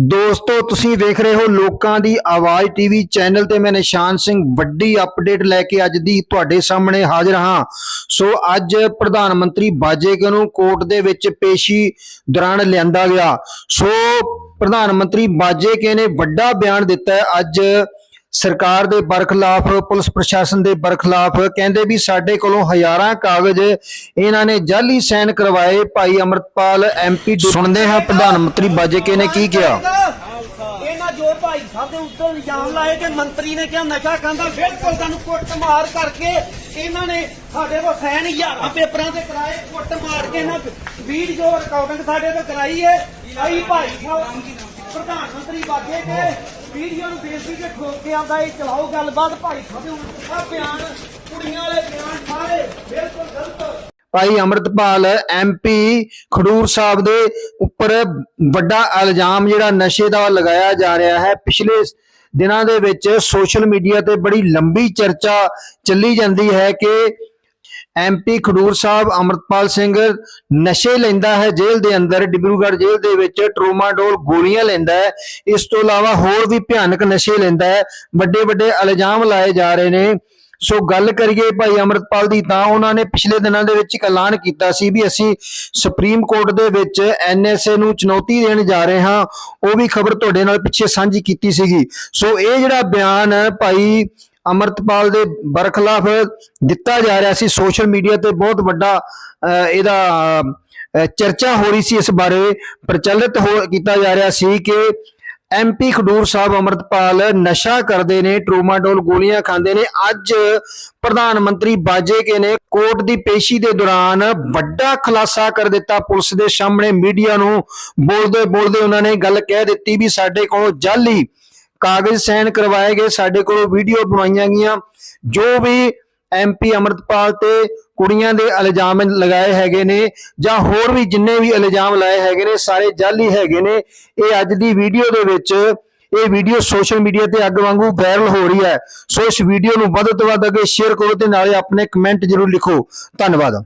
ਦੋਸਤੋ, ਤੁਸੀਂ ਵੇਖ ਰਹੇ ਹੋ ਲੋਕਾਂ ਦੀ ਆਵਾਜ਼ ਟੀਵੀ ਚੈਨਲ ਤੇ ਮੈਂ ਨਿਸ਼ਾਨ ਸਿੰਘ ਵੱਡੀ ਅਪਡੇਟ ਲੈ ਕੇ ਅੱਜ ਦੀ ਤੁਹਾਡੇ ਸਾਹਮਣੇ ਹਾਜ਼ਰ ਹਾਂ। ਸੋ, ਅੱਜ ਪ੍ਰਧਾਨ ਮੰਤਰੀ ਬਾਜੇਕੇ ਨੂੰ ਕੋਰਟ ਦੇ ਵਿੱਚ ਪੇਸ਼ੀ ਦੌਰਾਨ ਲਿਆਂਦਾ ਗਿਆ। ਸੋ, ਪ੍ਰਧਾਨ ਮੰਤਰੀ ਬਾਜੇਕੇ ਨੇ ਵੱਡਾ ਬਿਆਨ ਦਿੱਤਾ ਅੱਜ ਸਰਕਾਰ ਦੇ ਬਰਖਲਾਫ ਪੁਲਿਸ ਪ੍ਰਸ਼ਾਸਨ ਦੇ ਬਰਖਲਾਫ ਕਹਿੰਦੇ ਵੀ ਸਾਡੇ ਕੋਲੋਂ ਹਜ਼ਾਰਾਂ ਕਾਗਜ਼ ਇਹਨਾਂ ਨੇ ਜਾਲੀ ਸਾਈਨ ਕਰਵਾਏ। ਭਾਈ ਅਮਰਤਪਾਲ ਐਮਪੀ ਸੁਣਦੇ ਹਾਂ ਪ੍ਰਧਾਨ ਮੰਤਰੀ ਬਾਜੇਕੇ ਨੇ ਕੀ ਕਿਹਾ? ਇਹਨਾਂ ਜੋ ਭਾਈ ਸਾਹਿਬ ਦੇ ਉੱਤੇ ਇਲਜ਼ਾਮ ਲਾਏ ਕਿ ਮੰਤਰੀ ਨੇ ਕਿਹਾ ਨਸ਼ਾ ਖਾਂਦਾ ਬਿਲਕੁਲ ਸਾਨੂੰ ਕੁੱਟ ਮਾਰ ਕਰਕੇ ਇਹਨਾਂ ਨੇ ਸਾਡੇ ਕੋਲ ਸੈਨ ਹਜ਼ਾਰਾਂ ਪੇਪਰਾਂ ਤੇ ਕਰਾਏ ਕੁੱਟ ਮਾਰ ਕੇ ਇਹਨਾਂ ਵੀਡੀਓ ਰਿਕਾਰਡਿੰਗ ਸਾਡੇ ਤੋਂ ਕਰਾਈ ਹੈ ਆਈ ਭਾਈ ਸਾਹਿਬ ਪ੍ਰਧਾਨ ਮੰਤਰੀ ਬਾਗੇ ਕੇ ਵੀਡੀਓ ਨੂੰ ਬੇਨਤੀ ਕੇ ਠੋਕ ਕੇ ਆਉਂਦਾ ਇਹ ਚਲਾਓ ਗੱਲਬਾਤ, ਭਾਈ ਸਾਹਿਬ ਦੇ ਉੱਤੇ ਬਿਆਨ? ਕੁੜੀਆਂ ਵਾਲੇ ਬਿਆਨ ਸਾਰੇ ਬਿਲਕੁਲ ਗਲਤ। ਭਾਈ ਅਮਰਤਪਾਲ ਐਮਪੀ ਖਡੂਰ ਸਾਹਿਬ ਦੇ ਉੱਪਰ ਵੱਡਾ ਇਲਜ਼ਾਮ ਜਿਹੜਾ ਨਸ਼ੇ ਦਾ ਲਗਾਇਆ ਜਾ ਰਿਹਾ ਹੈ। ਪਿਛਲੇ ਦਿਨਾਂ ਦੇ ਵਿੱਚ ਸੋਸ਼ਲ ਮੀਡੀਆ ਤੇ ਬੜੀ ਲੰਬੀ ਚਰਚਾ ਚੱਲੀ ਜਾਂਦੀ ਹੈ ਕਿ ਐਮਪੀ ਖਡੂਰ ਸਾਹਿਬ, ਅਮਰਤਪਾਲ ਸਿੰਘ ਨਸ਼ੇ ਲੈਂਦਾ ਹੈ ਜੇਲ੍ਹ ਦੇ ਅੰਦਰ, ਡਿਬਰੂਗੜ੍ਹ ਜੇਲ੍ਹ ਦੇ ਵਿੱਚ ਟਰੋਮਾਡੋਲ ਗੋਲੀਆਂ ਲੈਂਦਾ ਹੈ। ਇਸ ਤੋਂ ਇਲਾਵਾ ਹੋਰ ਵੀ ਭਿਆਨਕ ਨਸ਼ੇ ਲੈਂਦਾ ਹੈ। ਵੱਡੇ ਵੱਡੇ ਇਲਜ਼ਾਮ ਲਾਏ ਜਾ ਰਹੇ ਨੇ। ਸੋ ਗੱਲ ਕਰੀਏ ਭਾਈ ਅਮਰਤਪਾਲ ਦੀ ਤਾਂ ਉਹਨਾਂ ਨੇ ਪਿਛਲੇ ਦਿਨਾਂ ਦੇ ਵਿੱਚ ਇੱਕ ਐਲਾਨ ਕੀਤਾ ਸੀ ਵੀ ਅਸੀਂ ਸੁਪਰੀਮ ਕੋਰਟ ਦੇ ਵਿੱਚ ਐਨਐਸਏ ਨੂੰ ਚੁਣੌਤੀ ਦੇਣ ਜਾ ਰਹੇ ਹਾਂ। ਉਹ ਵੀ ਖਬਰ ਤੁਹਾਡੇ ਨਾਲ ਪਿੱਛੇ ਸਾਂਝੀ ਕੀਤੀ ਸੀਗੀ। ਸੋ ਇਹ ਜਿਹੜਾ ਬਿਆਨ ਭਾਈ ਅਮਰਤਪਾਲ ਦੇ ਬਰਖਲਾਫ ਦਿੱਤਾ ਜਾ ਰਿਹਾ ਸੀ। ਸੋਸ਼ਲ ਮੀਡੀਆ ਤੇ ਬਹੁਤ ਵੱਡਾ ਇਹਦਾ ਚਰਚਾ ਹੋ ਰਹੀ ਸੀ ਇਸ ਬਾਰੇ। ਪ੍ਰਚਲਿਤ ਹੋ, ਕੀਤਾ ਜਾ ਰਿਹਾ ਸੀ ਕਿ ਐਮਪੀ ਖਡੂਰ ਸਾਹਿਬ ਅਮਰਤਪਾਲ ਨਸ਼ਾ ਕਰਦੇ ਨੇ ਟਰੋਮਾਡੋਲ ਗੋਲੀਆਂ ਖਾਂਦੇ ਨੇ। ਅੱਜ ਪ੍ਰਧਾਨ ਮੰਤਰੀ ਬਾਜੇ ਬਾਜੇਕੇ ਨੇ ਕੋਰਟ ਦੀ ਪੇਸ਼ੀ ਦੇ ਦੌਰਾਨ ਵੱਡਾ ਖੁਲਾਸਾ ਕਰ ਦਿੱਤਾ। ਪੁਲਿਸ ਦੇ ਸਾਹਮਣੇ ਮੀਡੀਆ ਨੂੰ ਬੋਲਦੇ ਬੋਲਦੇ ਉਹਨਾਂ ਨੇ ਗੱਲ ਕਹਿ ਦਿੱਤੀ ਵੀ ਸਾਡੇ ਕੋਲੋਂ ਜਾਲੀ ਕਾਗਜ਼ ਸਾਈਨ ਕਰਵਾਏ ਗਏ, ਸਾਡੇ ਕੋਲੋਂ ਵੀਡੀਓ ਬਣਾਈਆਂ ਗਈਆਂ। ਜੋ ਵੀ ਐਮਪੀ ਅਮਰਤਪਾਲ ਤੇ ਕੁੜੀਆਂ ਦੇ ਇਲਜ਼ਾਮ ਲਗਾਏ ਹੈਗੇ ਨੇ, ਜਾਂ ਹੋਰ ਵੀ ਜਿੰਨੇ ਵੀ ਇਲਜ਼ਾਮ ਲਾਏ ਹੈਗੇ ਨੇ, ਸਾਰੇ ਜਾਲੀ ਹੈਗੇ ਨੇ। ਇਹ ਅੱਜ ਦੀ ਵੀਡੀਓ ਦੇ ਵਿੱਚ, ਇਹ ਵੀਡੀਓ ਸੋਸ਼ਲ ਮੀਡੀਆ ਤੇ ਅੱਗ ਵਾਂਗੂ ਵਾਇਰਲ ਹੋ ਰਹੀ ਹੈ। ਸੋ ਇਸ ਵੀਡੀਓ ਨੂੰ ਵੱਧ ਤੋਂ ਵੱਧ ਅੱਗੇ ਸ਼ੇਅਰ ਕਰੋ ਤੇ ਨਾਲੇ ਆਪਣੇ ਕਮੈਂਟ ਜ਼ਰੂਰ ਲਿਖੋ। ਧੰਨਵਾਦ।